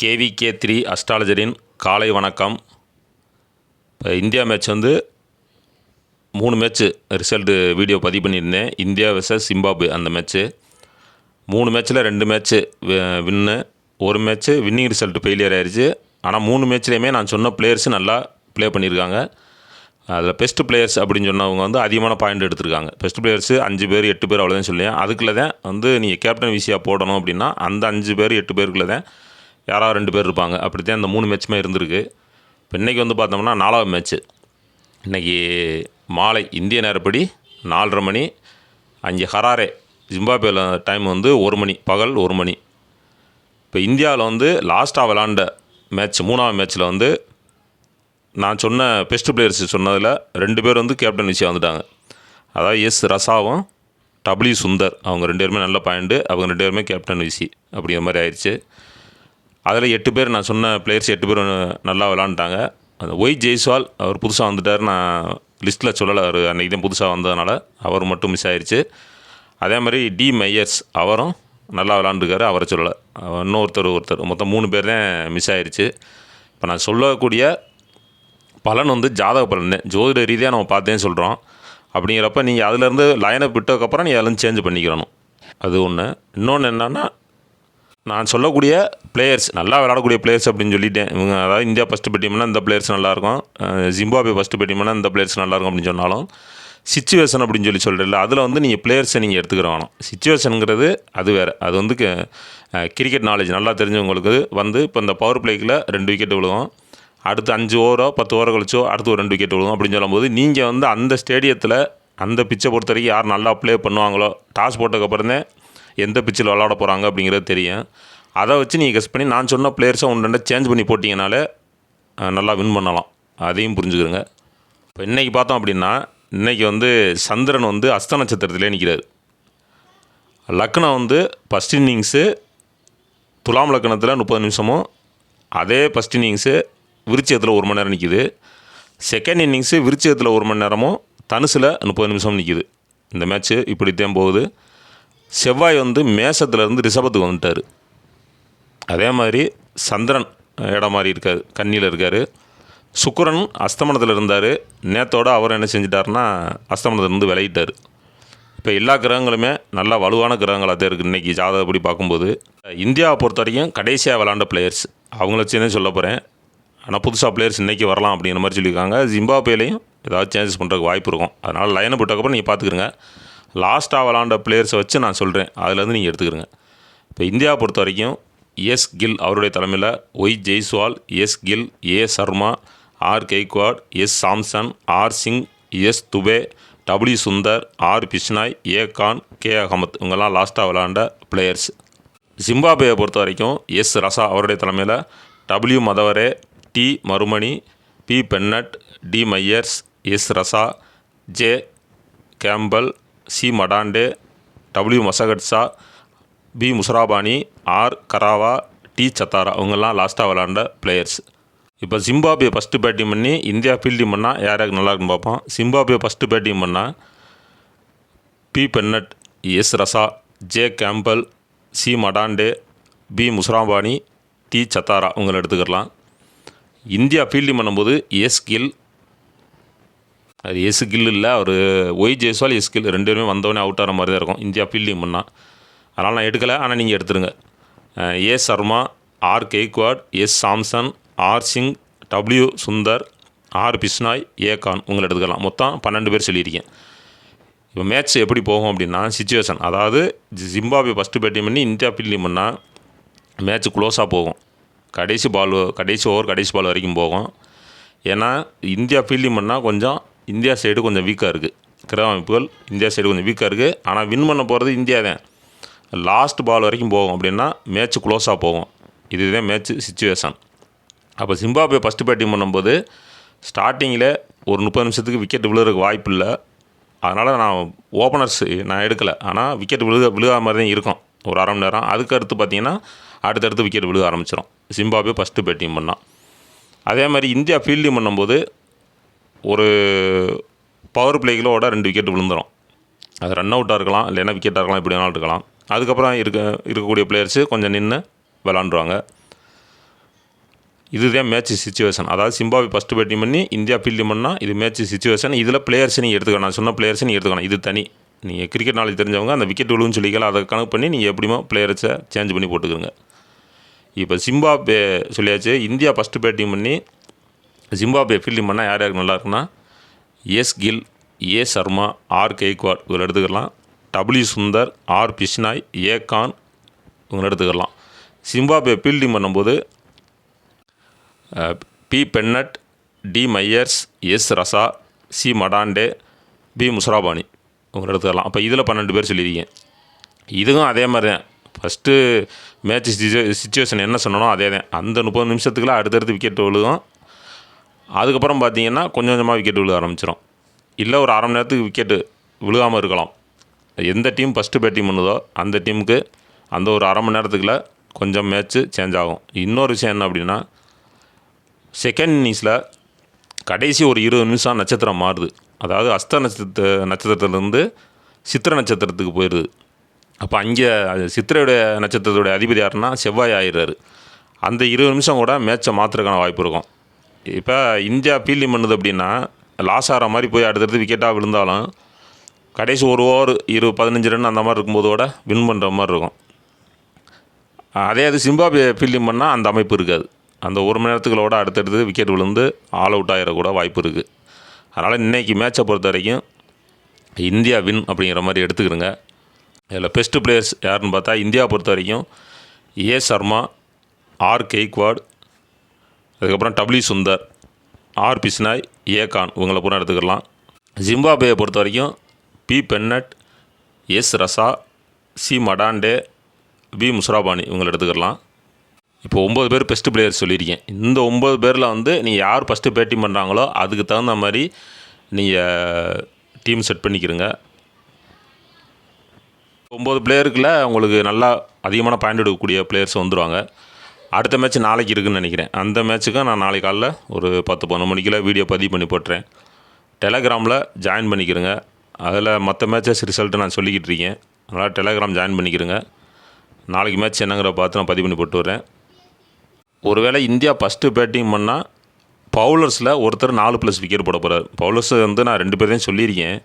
KVK three அஸ்ட்ராலஜரின் காலை வணக்கம். இப்போ இந்தியா மேட்ச் வந்து மூணு மேட்ச்சு ரிசல்ட்டு வீடியோ பதிவு பண்ணியிருந்தேன். இந்தியா வெர்சஸ் சிம்பாப்வே அந்த மேட்ச்சு மூணு மேட்ச்சில் ரெண்டு மேட்ச்சு வின்னு ஒரு மேட்ச்சு வின்னிங் ரிசல்ட் ஃபெயிலியர் ஆயிடுச்சு ஆனால் மூணு மேட்ச்லேயுமே நான் சொன்ன பிளேயர்ஸ் நல்லா ப்ளே பண்ணியிருக்காங்க. அதில் பெஸ்ட் பிளேயர்ஸ் அப்படின்னு சொன்னவங்க வந்து அதிகமான பாயிண்ட் எடுத்திருக்காங்க. பெஸ்ட் பிளேயர்ஸ் அஞ்சு பேர் எட்டு பேர் அவ்வளோதான் சொல்லியேன் அதுக்குள்ளே தான் வந்து நீங்கள் கேப்டன் விசியாக போடணும் அப்படின்னா அந்த அஞ்சு பேர் எட்டு பேருக்குள்ளே தான் யாராவது ரெண்டு பேர் இருப்பாங்க. அப்படி தான் இந்த மூணு மேட்ச்சுமே இருந்திருக்கு. இப்போ இன்றைக்கி வந்து பார்த்தோம்னா நாலாவது மேட்ச்சு இன்றைக்கி மாலை இந்திய நேரப்படி நாலரை மணி அங்கே ஹராரே ஜிம்பாபேல டைம் வந்து ஒரு மணி பகல் ஒரு மணி. இப்போ இந்தியாவில் வந்து லாஸ்ட்டாக விளாண்ட மேட்ச் மூணாவது மேட்ச்சில் வந்து நான் சொன்ன பெஸ்ட் பிளேயர்ஸ் சொன்னதில் ரெண்டு பேர் வந்து கேப்டன் விஷயம் வந்துட்டாங்க. அதாவது எஸ் ரசாவும் டபிள்யூ சுந்தர் அவங்க ரெண்டு பேருமே நல்ல பாயிண்ட்டு அவங்க ரெண்டு பேருமே கேப்டன் விசி அப்படிங்கிற மாதிரி ஆயிடுச்சு. அதில் எட்டு பேர் நான் சொன்ன பிளேயர்ஸ் எட்டு பேர் நல்லா விளாண்டுட்டாங்க. அந்த ஒய் ஜெய்ஸ்வால் அவர் புதுசாக வந்துட்டார் நான் லிஸ்ட்டில் சொல்லலை. அவர் அன்றைக்கி தான் புதுசாக வந்ததுனால அவர் மட்டும் மிஸ் ஆயிடுச்சு அதே மாதிரி டி மையர்ஸ் அவரும் நல்லா விளாண்டுருக்காரு. அவரை சொல்லலை. இன்னொருத்தர் ஒருத்தர் மொத்தம் மூணு பேர் தான் மிஸ் ஆயிடுச்சு இப்போ நான் சொல்லக்கூடிய பலன் வந்து ஜாதக பலன் தான். ஜோதிட ரீதியாக நம்ம பார்த்தேன்னு சொல்கிறோம் அப்படிங்கிறப்ப நீங்கள் அதுலேருந்து லைனை விட்டதுக்கப்புறம் நீ அதில் சேஞ்ச் பண்ணிக்கிறணும் அது ஒன்று இன்னொன்று என்னென்னா நான் சொல்லக்கூடிய பிளேயர்ஸ் நல்லா விளாடக்கூடிய பிளேயர்ஸ் அப்படின்னு சொல்லிட்டேன். இவங்க அதாவது இந்தியா ஃபஸ்ட்டு பெட்டியம்னா இந்த பிளேயர்ஸ் நல்லாயிருக்கும். ஜிம்பாபே ஃபஸ்ட்டு பெட்டியம்னா இந்த பிளேயர்ஸ் நல்லாயிருக்கும் அப்படின்னு சொன்னாலும் சுச்சுவேஷன் அப்படின்னு சொல்லி சொல்கிறதில்ல அதில் வந்து நீங்கள் பிளேயர்ஸை நீங்கள் எடுத்துக்கிற வேணும். சுச்சுவேஷனுங்கிறது அது வேறு. அது வந்து கிரிக்கெட் நாலேஜ் நல்லா தெரிஞ்சவங்களுக்கு வந்து இப்போ இந்த பவர் பிளேக்கில் ரெண்டு விக்கெட் விழுகும் அடுத்து அஞ்சு ஓவரோ பத்து ஓவரோ கழிச்சோ அடுத்து ஒரு ரெண்டு விக்கெட் விழுகும் அப்படின்னு சொல்லும்போது நீங்கள் வந்து அந்த ஸ்டேடியத்தில் அந்த பிச்சை பொறுத்த வரைக்கும் யார் நல்லா ப்ளே பண்ணுவாங்களோ டாஸ் போட்டதுக்கப்புறம் தான் எந்த பிச்சில் விளாட போகிறாங்க அப்படிங்கிறது தெரியும். அதை வச்சு நீங்கள் கெஸ் பண்ணி நான் சொன்ன பிளேயர்ஸை ஒன்று ரெண்டு சேஞ்ச் பண்ணி போட்டிங்கனாலே நல்லா வின் பண்ணலாம். அதையும் புரிஞ்சுக்கிறோங்க இப்போ இன்றைக்கி பார்த்தோம் அப்படின்னா இன்றைக்கி வந்து சந்திரன் வந்து அஸ்த நட்சத்திரத்திலே நிற்கிறார் லக்னம் வந்து ஃபஸ்ட் இன்னிங்ஸு துலாம் லக்னத்தில் முப்பது நிமிஷமும் அதே ஃபஸ்ட் இன்னிங்ஸு விருச்சியத்தில் ஒரு மணி நேரம் நிற்கிது செகண்ட் இன்னிங்ஸு விருச்சியத்தில் ஒரு மணி நேரமும் தனுசில் முப்பது நிமிஷம் நிற்கிது இந்த மேட்ச்சு இப்படித்தான் போகுது. செவ்வாய் வந்து மேசத்துலேருந்து ரிஷபத்துக்கு வந்துட்டார். அதே மாதிரி சந்திரன் இடம் மாதிரி இருக்கார் கன்னியில் இருக்கார். சுக்கரன் அஸ்தமனத்தில் இருந்தார். நேத்தோடு அவர் என்ன செஞ்சிட்டாருன்னா அஸ்தமனத்துலேருந்து விளையிட்டார் இப்போ எல்லா கிரகங்களுமே நல்லா வலுவான கிரகங்களாக தான் இருக்குது இன்றைக்கி ஜாதகப்படி பார்க்கும்போது. இந்தியாவை பொறுத்த வரைக்கும் கடைசியாக விளாண்ட பிளேயர்ஸ் அவங்கள வச்சு சொல்ல போகிறேன் ஆனால் புதுசாக பிளேயர்ஸ் இன்றைக்கி வரலாம் அப்படிங்கிற மாதிரி சொல்லியிருக்காங்க. ஜிம்பாபேலையும் ஏதாவது சேஞ்சஸ் பண்ணுறதுக்கு வாய்ப்பு இருக்கும். அதனால் லைனை போட்டக்கப்புறம் நீங்கள் பார்த்துக்குறங்க லாஸ்ட்டாக விளாண்ட பிளேயர்ஸை வச்சு நான் சொல்கிறேன் அதுலேருந்து நீங்கள் எடுத்துக்கிறங்க. இப்போ இந்தியா பொறுத்த வரைக்கும் எஸ் கில் அவருடைய தலைமையில் Y Jaiswal S Gill A Sharma R Gaikwad S Samson R Singh S Dube W Sundar R Bishnoi A Khan K Ahmed. இவங்கெல்லாம் லாஸ்ட்டாக விளாண்ட பிளேயர்ஸ் ஜிம்பாபேயை பொறுத்த வரைக்கும் எஸ் ரசா அவருடைய தலைமையில் W Madhevere T Marumani B Bennett D Myers S Raza J Campbell C. Madande W Masakadza B Muzarabani R. Ngarava T Chatara இவங்கெல்லாம் லாஸ்ட்டாக விளாண்ட பிளேயர்ஸ் இப்போ ஜிம்பாபே ஃபஸ்ட்டு பேட்டிங் பண்ணி இந்தியா ஃபீல்டிங் பண்ணால் யார் யாருக்கு நல்லா இருக்குன்னு பார்ப்போம். ஜிம்பாபே ஃபஸ்ட்டு பேட்டிங் பண்ணால் B Bennett S Raza J Campbell C Madande B Muzarabani T Chatara இவங்களை எடுத்துக்கலாம். இந்தியா ஃபீல்டிங் பண்ணும்போது எஸ் கில் அது எஸ் கில் இல்லை அவர் ஒய் ஜெய்ஸ்வால் எஸ் கில். ரெண்டு பேருமே வந்தவொடனே அவுட் ஆகிற மாதிரி தான் இருக்கும். இந்தியா ஃபீல்டிங் பண்ணால் அதனால் நான் எடுக்கலை ஆனால் நீங்கள் எடுத்துருங்க. A Sharma R Gaikwad S Samson R Singh W Sundar R Bishnoi A Khan. உங்களை எடுத்துக்கலாம். மொத்தம் பன்னெண்டு பேர் சொல்லியிருக்கேன். இப்போ மேட்ச் எப்படி போகும் அப்படின்னா சுச்சுவேஷன் அதாவது ஜிம்பாபே ஃபஸ்ட்டு பேட்டிங் பண்ணி இந்தியா ஃபீல்டிங் பண்ணால் மேட்ச் க்ளோஸாக போகும். கடைசி பால் கடைசி ஓவர் கடைசி பால் வரைக்கும் போகும். ஏன்னா இந்தியா ஃபீல்டிங் பண்ணால் கொஞ்சம் இந்தியா சைடு கொஞ்சம் வீக்காக இருக்குது கிரக அமைப்புகள் இந்தியா சைடு கொஞ்சம் வீக்காக இருக்குது ஆனால் வின் பண்ண போகிறது இந்தியா தான். லாஸ்ட் பால் வரைக்கும் போகும் அப்படின்னா மேட்ச் க்ளோஸாக போகும். இதுதான் மேட்ச் சுச்சுவேஷன் அப்போ சிம்பாப்வே ஃபஸ்ட்டு பேட்டிங் பண்ணும்போது ஸ்டார்டிங்கில் ஒரு முப்பது நிமிஷத்துக்கு விக்கெட் விழுறதுக்கு வாய்ப்பு இல்லை. அதனால் நான் ஓப்பனர்ஸ் நான் எடுக்கலை. ஆனால் விக்கெட் விழுக விழுகாத மாதிரி தான் இருக்கும். ஒரு அரை மணி நேரம். அதுக்கு அடுத்து பார்த்தீங்கன்னா அடுத்தடுத்து விக்கெட் விழுக ஆரம்பிச்சிடும் சிம்பாப்வே ஃபஸ்ட்டு பேட்டிங் பண்ணால் அதே மாதிரி இந்தியா ஃபீல்டிங் பண்ணும்போது ஒரு பவர் பிளேகளோட ரெண்டு விக்கெட் விழுந்துடும் அது ரன் அவுட்டாக இருக்கலாம் இல்லைன்னா விக்கெட்டாக இருக்கலாம் இப்படி வேணாலும் இருக்கலாம். அதுக்கப்புறம் இருக்க இருக்கக்கூடிய பிளேயர்ஸு கொஞ்சம் நின்று விளாண்டுருவாங்க. இதுதான் மேட்ச் சுச்சுவேஷன் அதாவது சிம்பாபே ஃபஸ்ட்டு பேட்டிங் பண்ணி இந்தியா ஃபீல்டிங் பண்ணால் இது மேட்ச் சுச்சுவேஷன் இதில் பிளேயர்ஸ் நீங்கள் எடுத்துக்கணும். நான் சொன்ன பிளேயர்ஸ் நீங்கள் எடுத்துக்கணும். இது தனி. நீங்கள் கிரிக்கெட் நாளைக்கு தெரிஞ்சவங்க அந்த விக்கெட் விழுவுன்னு சொல்லிக்கலாம் அதை கணக்கு பண்ணி நீங்கள் எப்படியுமோ பிளேயர்ஸை சேஞ்ச் பண்ணி போட்டுக்கோங்க. இப்போ சிம்பாபே சொல்லியாச்சு இந்தியா ஃபஸ்ட்டு பேட்டிங் பண்ணி ஜிம்பாபே ஃபீல்டிங் பண்ணால் யார் யாருக்கு நல்லா இருக்குன்னா S Gill A Sharma R Gaikwad இவங்களை எடுத்துக்கலாம். W Sundar R Bishnoi A Khan இவங்களை எடுத்துக்கலாம். சிம்பாபே ஃபீல்டிங் பண்ணும்போது B Bennett D Myers S Raza C Madande B Muzarabani இவங்களை எடுத்துக்கலாம். அப்போ இதில் பன்னெண்டு பேர் சொல்லியிருக்கீங்க. இதுவும் அதே மாதிரி தான் ஃபஸ்ட்டு மேட்ச் சுச்சுவேஷன் என்ன சொன்னனோ அதே தான் அந்த முப்பது நிமிஷத்துக்குலாம் அடுத்தடுத்து விக்கெட் விழுகும். அதுக்கப்புறம் பார்த்தீங்கன்னா கொஞ்சம் கொஞ்சமாக விக்கெட் விழுக ஆரம்பிச்சிடும் இல்லை ஒரு அரை மணி நேரத்துக்கு விக்கெட்டு விழுகாமல் இருக்கலாம். எந்த டீம் ஃபஸ்ட்டு பேட்டிங் பண்ணுதோ அந்த டீமுக்கு அந்த ஒரு அரை மணி நேரத்துக்குள்ள கொஞ்சம் மேட்ச்சு சேஞ்ச் ஆகும். இன்னொரு விஷயம் என்ன அப்படின்னா செகண்ட் இன்னிங்ஸில் கடைசி ஒரு இருபது நிமிஷம் நட்சத்திரம் மாறுது. அதாவது அஸ்த நட்சத்திர நட்சத்திரத்துலேருந்து சித்திர நட்சத்திரத்துக்கு போயிடுது அப்போ அங்கே சித்திரையுடைய நட்சத்திரத்துடைய அதிபதி யாருன்னா செவ்வாய் ஆயிடுறாரு. அந்த இருபது நிமிஷம் கூட மேட்சை மாற்றுறதுக்கான வாய்ப்பு இருக்கும். இப்போ இந்தியா ஃபீல்டிங் பண்ணுது அப்படின்னா லாஸ் ஆகிற மாதிரி போய் அடுத்தடுத்து விக்கெட்டாக விழுந்தாலும் கடைசி ஒரு ஓவர் இரு பதினஞ்சு ரன் அந்த மாதிரி இருக்கும்போது கூட வின் பண்ணுற மாதிரி இருக்கும். அதே அது சிம்பாபே ஃபீல்டிங் பண்ணால் அந்த அமைப்பு இருக்காது. அந்த ஒரு மணி நேரத்துக்குள்ளோட அடுத்தடுத்து விக்கெட் விழுந்து ஆல் அவுட் ஆகிடக்கூட வாய்ப்பு இருக்குது அதனால் இன்றைக்கி மேட்சை பொறுத்த வரைக்கும் இந்தியா வின் அப்படிங்கிற மாதிரி எடுத்துக்கிறோங்க. இதில் பெஸ்ட்டு பிளேயர்ஸ் யாருன்னு பார்த்தா இந்தியா பொறுத்த வரைக்கும் ஏ சர்மா ஆர் கெய்க்வாட் அதுக்கப்புறம் W Sundar R Bishnoi A Khan இவங்களை பூரா எடுத்துக்கலாம். ஜிம்பாபேயை பொறுத்த வரைக்கும் B Bennett S Raza C Madande B Muzarabani இவங்களை எடுத்துக்கலாம். இப்போ ஒம்பது பேர் பெஸ்ட்டு பிளேயர் சொல்லியிருக்கேன். இந்த ஒம்பது பேரில் வந்து நீங்கள் யார் ஃபஸ்ட்டு பேட்டிங் பண்ணுறாங்களோ அதுக்கு தகுந்த மாதிரி நீங்கள் டீம் செட் பண்ணிக்கிறங்க. ஒம்பது பிளேயருக்குள்ள உங்களுக்கு நல்லா அதிகமான பாயிண்ட் எடுக்கக்கூடிய பிளேயர்ஸ் வந்துடுவாங்க அடுத்த மேட்ச் நாளைக்கு இருக்குன்னு நினைக்கிறேன். அந்த மேட்ச்சுக்கும் நான் நாளைக்கு காலைல ஒரு பத்து பன்னெண்டு மணிக்கெல்லாம் வீடியோ பதிவு பண்ணி போட்டுறேன். டெலகிராமில் ஜாயின் பண்ணிக்கிறேங்க அதில் மற்ற மேட்சஸ் ரிசல்ட்டு நான் சொல்லிக்கிட்டு இருக்கேன். அதனால் டெலகிராம் ஜாயின் பண்ணிக்கிறேங்க நாளைக்கு மேட்ச் என்னங்கிற பார்த்து நான் பதிவு பண்ணி போட்டு வரேன் ஒருவேளை இந்தியா ஃபஸ்ட்டு பேட்டிங் பண்ணால் பவுலர்ஸில் ஒருத்தர் நாலு ப்ளஸ் விக்கெட் போட போகிறார் பவுலர்ஸ் வந்து நான் ரெண்டு பேரையும் சொல்லியிருக்கேன்.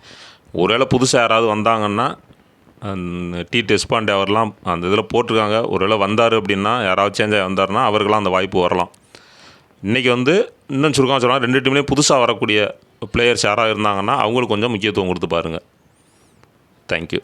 ஒருவேளை புதுசாக யாராவது வந்தாங்கன்னா டி டெஸ்பாண்டே அவர்லாம் அந்த இதில் போட்டிருக்காங்க. ஒருவேளை வந்தார் அப்படின்னா யாராவது சேஞ்ச் ஆகி வந்தார்னா அவருக்கெலாம் அந்த வாய்ப்பு வரலாம். இன்றைக்கி வந்து இன்னும் சுருக்கமாக சொல்லலாம் ரெண்டு டீம்லேயும் புதுசாக வரக்கூடிய பிளேயர்ஸ் யாராவது இருந்தாங்கன்னா அவங்களுக்கு கொஞ்சம் முக்கியத்துவம் கொடுத்து பாருங்கள் தேங்க்யூ